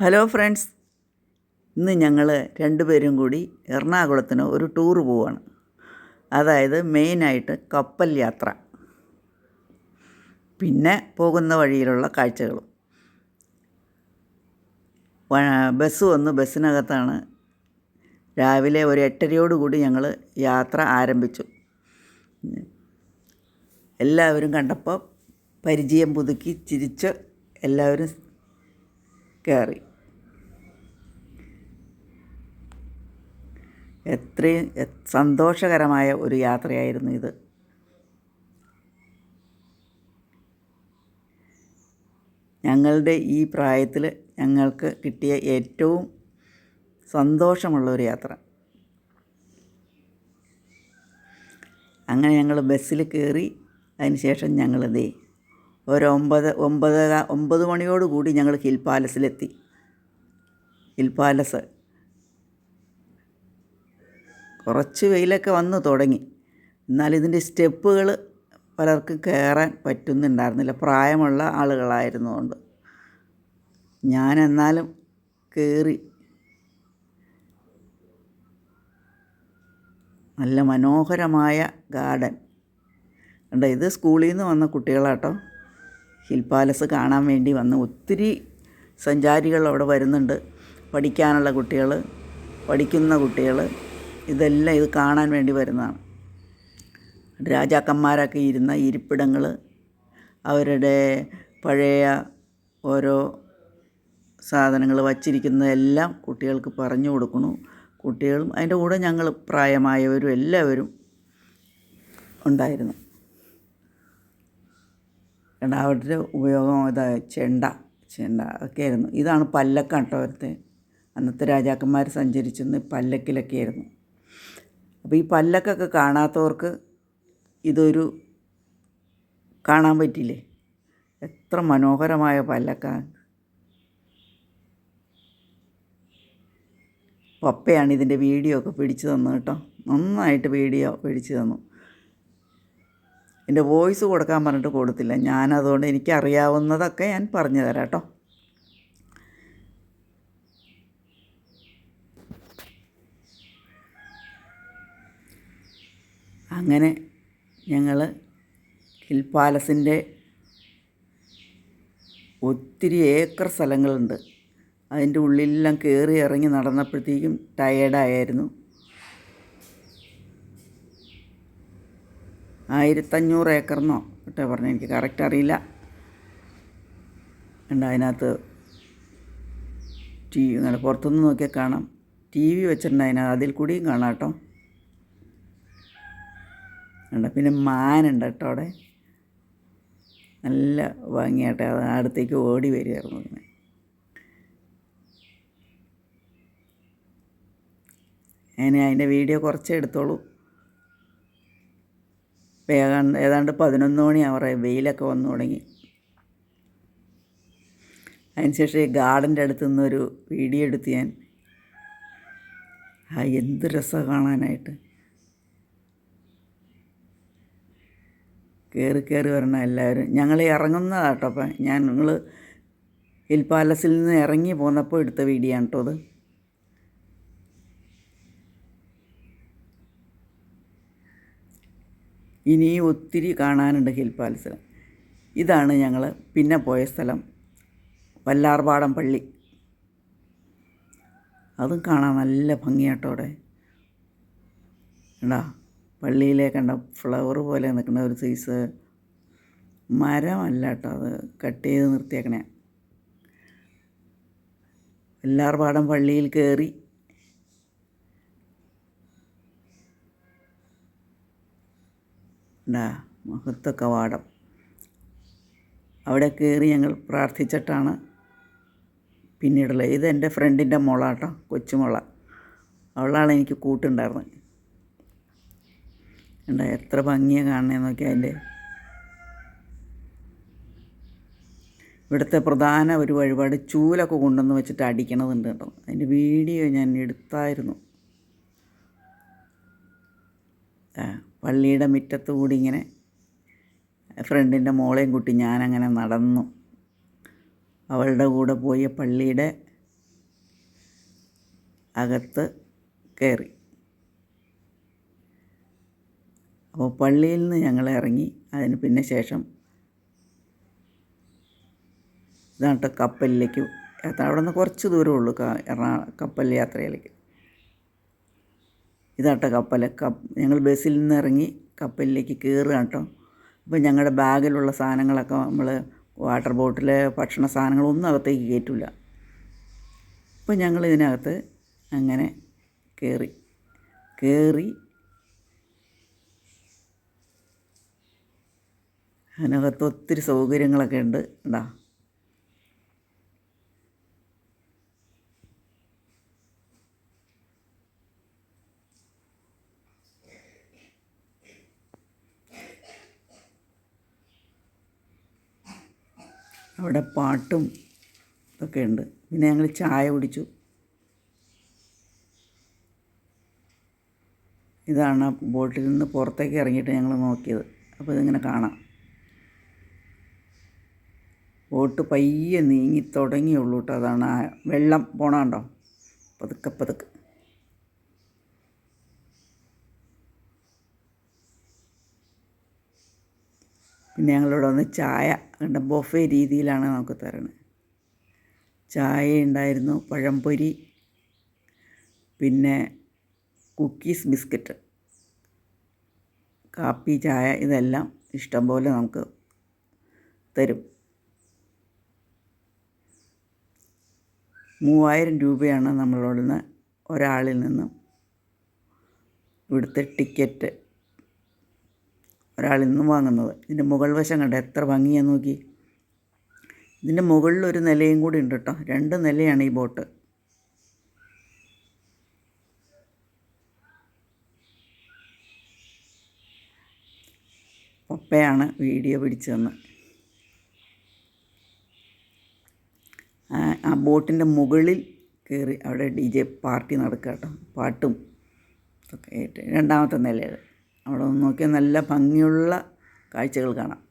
Hello friends. ഇന്ന് ഞങ്ങൾ രണ്ടുപേരും കൂടി എറണാകുളത്തിന് ഒരു ടൂർ പോവാണ്. അതായത് മെയിനായിട്ട് കപ്പൽ യാത്ര. പിന്നെ പോകുന്ന വഴിയിലുള്ള കാഴ്ചകളും. ബസ് വന്ന് ബസ്സിനകത്താണ്. രാവിലെ ഒരു എട്ടരയോടുകൂടി ഞങ്ങൾ യാത്ര ആരംഭിച്ചു. എല്ലാവരും കണ്ടപ്പോൾ പരിചയം പുതുക്കി ചിരിച്ച് എല്ലാവരും കയറി. എത്രയും സന്തോഷകരമായ ഒരു യാത്രയായിരുന്നു ഇത്. ഞങ്ങളുടെ ഈ പ്രായത്തിൽ ഞങ്ങൾക്ക് കിട്ടിയ ഏറ്റവും സന്തോഷമുള്ള ഒരു യാത്ര. അങ്ങനെ ഞങ്ങൾ ബസ്സിൽ കയറി അതിന് ശേഷം ഞങ്ങൾ ദേ ഒരു ഒമ്പത് ഒമ്പത് ഒമ്പത് മണിയോട് കൂടി ഞങ്ങൾ ഹിൽ പാലസിലെത്തി. Hill palace. കുറച്ച് വെയിലൊക്കെ വന്നു തുടങ്ങി. എന്നാൽ ഇതിന്റെ സ്റ്റെപ്പുകൾ പലർക്കും കയറാൻ പറ്റുന്നുണ്ടായിരുന്നില്ല. പ്രായമുള്ള ആളുകളായിരുന്നുകൊണ്ട് ഞാൻ എന്നാലും കയറി നല്ല മനോഹരമായ ഗാർഡൻ. കണ്ടോ ഇത് സ്കൂളിൽ നിന്ന് വന്ന കുട്ടികളാട്ടോ. ഹിൽ പാലസ് കാണാൻ വേണ്ടി വന്ന് ഒത്തിരി സഞ്ചാരികൾ അവിടെ വരുന്നുണ്ട്. പഠിക്കാനുള്ള കുട്ടികൾ പഠിക്കുന്ന കുട്ടികൾ ഇതെല്ലാം ഇത് കാണാൻ വേണ്ടി വരുന്നതാണ്. രാജാക്കന്മാരൊക്കെ ഇരുന്ന ഇരിപ്പിടങ്ങൾ അവരുടെ പഴയ ഓരോ സാധനങ്ങൾ വച്ചിരിക്കുന്നതെല്ലാം കുട്ടികൾക്ക് പറഞ്ഞു കൊടുക്കുന്നു. കുട്ടികളും അതിന്റെ കൂടെ ഞങ്ങൾ പ്രായമായവരും എല്ലാവരും ഉണ്ടായിരുന്നു. അവരുടെ ഉപയോഗം ഇതാ ചെണ്ട ചെണ്ട ഒക്കെ ആയിരുന്നു ഇതാണ് പല്ലക്ക കേട്ടോ അവിടുത്തെ അന്നത്തെ രാജാക്കന്മാർ സഞ്ചരിച്ചെന്ന് പല്ലക്കിലൊക്കെ ആയിരുന്നു. അപ്പോൾ ഈ പല്ലക്കൊക്കെ കാണാത്തവർക്ക് ഇതൊരു കാണാൻ പറ്റില്ലേ? എത്ര മനോഹരമായ പല്ലക്ക. പപ്പയാണ് ഇതിന്റെ വീഡിയോ ഒക്കെ പിടിച്ചു തന്നു കേട്ടോ. നന്നായിട്ട് വീഡിയോ പിടിച്ചു തന്നു. എന്റെ വോയിസ് കൊടുക്കാൻ പറഞ്ഞിട്ട് കൊടുത്തില്ല. ഞാനതുകൊണ്ട് എനിക്കറിയാവുന്നതൊക്കെ ഞാൻ പറഞ്ഞു തരാം കേട്ടോ അങ്ങനെ ഞങ്ങൾ ഹിൽ പാലസിന്റെ ഒത്തിരി ഏക്കർ സ്ഥലങ്ങളുണ്ട്. അതിന്റെ ഉള്ളിലെല്ലാം കയറി ഇറങ്ങി നടന്നപ്പോഴത്തേക്കും ടയേർഡായിരുന്നു ആയിരത്തഞ്ഞൂറ് ഏക്കറെന്നോ കേട്ടോ പറഞ്ഞു എനിക്ക് കറക്റ്റ് അറിയില്ല. ഉണ്ട് അതിനകത്ത് ടി വി നല്ല പുറത്തുനിന്ന് നോക്കിയാൽ കാണാം. ടി വി വെച്ചിട്ടുണ്ട് അതിനകത്ത്. അതിൽ കൂടിയും കാണാം കേട്ടോ. ഉണ്ട് പിന്നെ മാനുണ്ട് കേട്ടോ അവിടെ. നല്ല ഭംഗിയാട്ടെ അത് അടുത്തേക്ക് ഓടി വരികയായിരുന്നു ഇങ്ങനെ. അങ്ങനെ അതിന്റെ വീഡിയോ കുറച്ചേ എടുത്തോളൂ. വേഗം ഏതാണ്ട് പതിനൊന്ന് മണി ആവറായി വെയിലൊക്കെ വന്നു തുടങ്ങി. അതിനുശേഷം ഈ ഗാർഡന്റെ അടുത്ത് നിന്നൊരു വീഡിയോ എടുത്ത് ഞാൻ ആ എന്ത് രസമാണ് കാണാനായിട്ട്. കയറി കയറി വരണം എല്ലാവരും. ഞങ്ങൾ ഇറങ്ങുന്നതാട്ടോ അപ്പം ഞാൻ നിങ്ങൾ ഹിൽ പാലസിൽ നിന്ന് ഇറങ്ങി പോന്നപ്പോൾ എടുത്ത വീഡിയോ ആണ് കേട്ടോ അത്. ഇനിയും ഒത്തിരി കാണാനുണ്ട് ഹിൽ പാലസിൽ ഇതാണ് ഞങ്ങൾ പിന്നെ പോയ സ്ഥലം വല്ലാർപാടം പള്ളി. അതും കാണാൻ നല്ല ഭംഗിയാട്ടോടെ ഉണ്ടാ പള്ളിയിലെ കണ്ട ഫ്ലവർ പോലെ നിൽക്കുന്ന ഒരു സൈസ്. മരമല്ല കേട്ടോ അത് കട്ട് ചെയ്ത് നിർത്തിയേക്കണേ. എല്ലാർപാടം പള്ളിയിൽ കയറി ഉണ്ടാ മഹത്വ കവാടം അവിടെ കയറി ഞങ്ങൾ പ്രാർത്ഥിച്ചിട്ടാണ് പിന്നീടുള്ളത്. ഇത് എന്റെ ഫ്രണ്ടിന്റെ മുള കേട്ടോ കൊച്ചുമുള. അവളാണ് എനിക്ക് കൂട്ടുണ്ടായിരുന്നത്. ഉണ്ടാ എത്ര ഭംഗിയാണ് കാണണേ നോക്കിയാൽ അതിന്റെ. ഇവിടുത്തെ പ്രധാന ഒരു വഴിപാട് ചൂലൊക്കെ കൊണ്ടുവന്ന് വെച്ചിട്ട് അടിക്കണതുണ്ട് കേട്ടോ. അതിന്റെ വീഡിയോ ഞാൻ എടുത്തായിരുന്നു. ആ, പള്ളിയുടെ മുറ്റത്ത് കൂടി ഇങ്ങനെ ഫ്രണ്ടിന്റെ മോളെയും കൂട്ടി ഞാനങ്ങനെ നടന്നു. അവളുടെ കൂടെ പോയി പള്ളിയുടെ അകത്ത് കയറി. അപ്പോൾ പള്ളിയിൽ നിന്ന് ഞങ്ങൾ ഇറങ്ങി. അതിന് പിന്നെ ശേഷം ഇതാണ്ട് കപ്പലിലേക്ക് അവിടെ നിന്ന് കുറച്ച് ദൂരമേ ഉള്ളൂ. എറണാകുളം കപ്പൽ യാത്രയിലേക്ക്. ഇതാട്ടോ കപ്പൽ കപ്പ് ഞങ്ങൾ ബസ്സിൽ നിന്ന് ഇറങ്ങി കപ്പലിലേക്ക് കയറുക കേട്ടോ. അപ്പോൾ ഞങ്ങളുടെ ബാഗിലുള്ള സാധനങ്ങളൊക്കെ നമ്മൾ വാട്ടർ ബോട്ടിൽ ഭക്ഷണ സാധനങ്ങളൊന്നും അകത്തേക്ക് കയറ്റില്ല അപ്പോൾ ഞങ്ങൾ ഇതിനകത്ത് അങ്ങനെ കയറി. കയറി അതിനകത്ത് ഒത്തിരി സൗകര്യങ്ങളൊക്കെ ഉണ്ട്. ഉണ്ടാ അവിടെ പാട്ടും ഒക്കെ ഉണ്ട് പിന്നെ ഞങ്ങൾ ചായ കുടിച്ചു. ഇതാണ് ബോട്ടിൽ നിന്ന് പുറത്തേക്ക് ഇറങ്ങിയിട്ട് ഞങ്ങൾ നോക്കിയത്. അപ്പോൾ ഇതിങ്ങനെ കാണാം. ബോട്ട് പയ്യെ നീങ്ങി തുടങ്ങിയുള്ളൂ കേട്ടോ അതാണ് ആ വെള്ളം പോണാണ്ടോ പതുക്കെ പതുക്കെ. പിന്നെ ഞങ്ങളിവിടെ വന്ന് ചായ കണ്ട ബൊഫെ രീതിയിലാണ് നമുക്ക് തരണത് ചായ ഉണ്ടായിരുന്നു പഴംപൊരി പിന്നെ കുക്കീസ് ബിസ്ക്കറ്റ് കാപ്പി ചായ ഇതെല്ലാം ഇഷ്ടംപോലെ നമുക്ക് തരും. മൂവായിരം രൂപയാണ് നമ്മളോട് ഒരാളിൽ നിന്നും ഇവിടുത്തെ ടിക്കറ്റ് ഒരാളിൽ നിന്നും വാങ്ങുന്നത്. ഇതിന്റെ മുകൾ വശം കണ്ട? എത്ര ഭംഗിയാണ് നോക്കി. ഇതിന്റെ മുകളിൽ ഒരു നിലയും കൂടി ഉണ്ട് കേട്ടോ. രണ്ട് നിലയാണ് ഈ ബോട്ട്. പപ്പയാണ് വീഡിയോ പിടിച്ചു തന്ന്. ആ ബോട്ടിന്റെ മുകളിൽ കയറി അവിടെ ഡി ജെ പാർട്ടി നടക്കുക കേട്ടോ. പാട്ടും രണ്ടാമത്തെ നിലയിൽ. അവിടെ നോക്കിയാൽ നല്ല ഭംഗിയുള്ള കാഴ്ചകൾ കാണാം.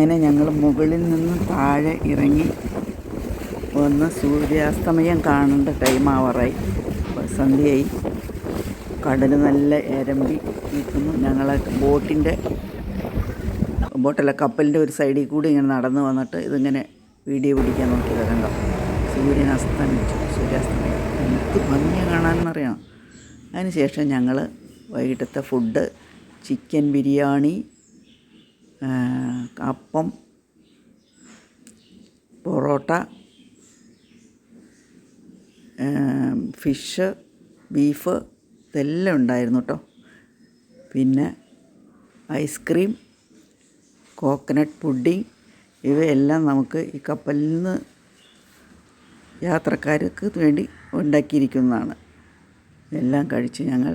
അങ്ങനെ ഞങ്ങൾ മുകളിൽ നിന്ന് താഴെ ഇറങ്ങി വന്ന് സൂര്യാസ്തമയം കാണേണ്ട ടൈം ആവറായി. സന്ധ്യയായി കടൽ നല്ല എരമ്പി നിൽക്കുന്നു. ഞങ്ങളെ ബോട്ടിന്റെ ബോട്ടല്ല കപ്പലിന്റെ ഒരു സൈഡിൽ കൂടി ഇങ്ങനെ നടന്ന് വന്നിട്ട് ഇതിങ്ങനെ വീഡിയോ പിടിക്കാൻ നോക്കിയത് കണ്ടോ? സൂര്യൻ അസ്തമിച്ചു സൂര്യാസ്തമയം. എന്ത് ഭംഗി കാണാനെന്നറിയാം. അതിനുശേഷം ഞങ്ങൾ വൈകിട്ടത്തെ ഫുഡ് ചിക്കൻ ബിരിയാണി അപ്പം പൊറോട്ട ഫിഷ് ബീഫ് ഇതെല്ലാം ഉണ്ടായിരുന്നു കേട്ടോ പിന്നെ ഐസ്ക്രീം കോക്കനട്ട് പുഡിങ് ഇവയെല്ലാം നമുക്ക് ഈ കപ്പലിൽ നിന്ന് യാത്രക്കാർക്ക് വേണ്ടി ഉണ്ടാക്കിയിരിക്കുന്നതാണ്. എല്ലാം കഴിച്ച് ഞങ്ങൾ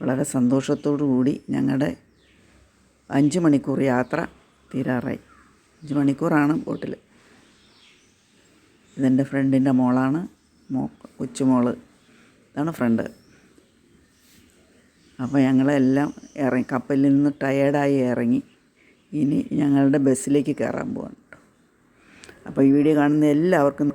വളരെ സന്തോഷത്തോടു കൂടി ഞങ്ങളുടെ അഞ്ച് മണിക്കൂർ യാത്ര തീരാറായി. അഞ്ച് മണിക്കൂറാണ് ബോട്ടിൽ ഇതെന്റെ ഫ്രണ്ടിന്റെ മോളാണ്. മോ കൊച്ചുമോൾ. ഇതാണ് ഫ്രണ്ട്. അപ്പോൾ ഞങ്ങളെല്ലാം ഇറങ്ങി കപ്പലിൽ നിന്ന് ടയേർഡായി ഇറങ്ങി. ഇനി ഞങ്ങളുടെ ബസ്സിലേക്ക് കയറാൻ പോവാണ് അപ്പോൾ ഈ വീഡിയോ കാണുന്ന എല്ലാവർക്കും